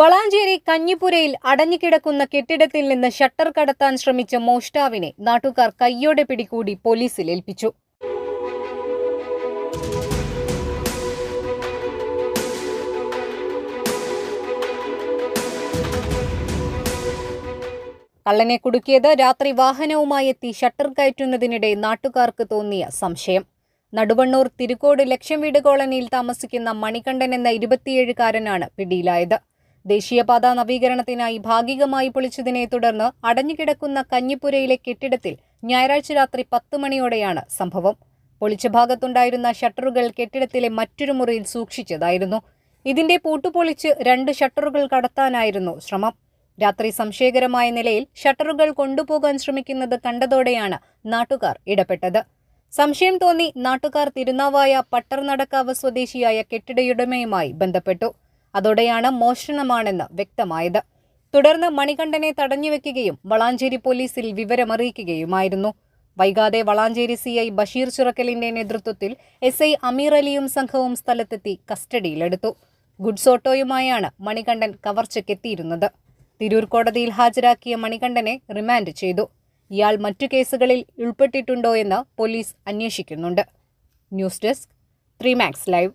വളാഞ്ചേരി കഞ്ഞിപ്പുരയിൽ അടഞ്ഞുകിടക്കുന്ന കെട്ടിടത്തിൽ നിന്ന് ഷട്ടർ കടത്താൻ ശ്രമിച്ച മോഷ്ടാവിനെ നാട്ടുകാർ കയ്യോടെ പിടികൂടി പോലീസിൽ ഏൽപ്പിച്ചു. കള്ളനെ കുടുക്കിയത് രാത്രി വാഹനവുമായി എത്തി ഷട്ടർ കയറ്റുന്നതിനിടെ നാട്ടുകാർക്ക് തോന്നിയ സംശയം. നടുവണ്ണൂർ തിരുക്കോട് ലക്ഷം വീട് കോളനിയിൽ താമസിക്കുന്ന മണികണ്ഠൻ എന്ന ഇരുപത്തിയേഴുകാരനാണ് പിടിയിലായത്. ദേശീയപാത നവീകരണത്തിനായി ഭാഗികമായി പൊളിച്ചതിനെ തുടർന്ന് അടഞ്ഞുകിടക്കുന്ന കഞ്ഞിപ്പുരയിലെ കെട്ടിടത്തിൽ ഞായറാഴ്ച രാത്രി പത്ത് മണിയോടെയാണ് സംഭവം. പൊളിച്ച ഭാഗത്തുണ്ടായിരുന്ന ഷട്ടറുകൾ കെട്ടിടത്തിലെ മറ്റൊരു മുറിയിൽ സൂക്ഷിച്ചതായിരുന്നു. ഇതിന്റെ പൂട്ടുപൊളിച്ച് രണ്ട് ഷട്ടറുകൾ കടത്താനായിരുന്നു ശ്രമം. രാത്രി സംശയകരമായ നിലയിൽ ഷട്ടറുകൾ കൊണ്ടുപോകാൻ ശ്രമിക്കുന്നത് കണ്ടതോടെയാണ് നാട്ടുകാർ ഇടപെട്ടത്. സംശയം തോന്നി നാട്ടുകാർ തിരുനാവായ പട്ടർനടക്കാവ് സ്വദേശിയായ കെട്ടിടയുടമയുമായി ബന്ധപ്പെട്ടു. അതോടെയാണ് മോഷണമാണെന്ന് വ്യക്തമായത്. തുടർന്ന് മണികണ്ഠനെ തടഞ്ഞുവെക്കുകയും വളാഞ്ചേരി പോലീസിൽ വിവരമറിയിക്കുകയുമായിരുന്നു. വൈകാതെ വളാഞ്ചേരി സി ഐ ബഷീർ ചുറക്കലിന്റെ നേതൃത്വത്തിൽ എസ് ഐ അമീർ അലിയും സംഘവും സ്ഥലത്തെത്തി കസ്റ്റഡിയിലെടുത്തു. ഗുഡ്സ് ഓട്ടോയുമായാണ് മണികണ്ഠൻ കവർച്ചയ്ക്കെത്തിയിരുന്നത്. തിരൂർ കോടതിയിൽ ഹാജരാക്കിയ മണികണ്ഠനെ റിമാൻഡ് ചെയ്തു. ഇയാൾ മറ്റു കേസുകളിൽ ഉൾപ്പെട്ടിട്ടുണ്ടോ എന്ന് പോലീസ് അന്വേഷിക്കുന്നുണ്ട്. News desk three max live.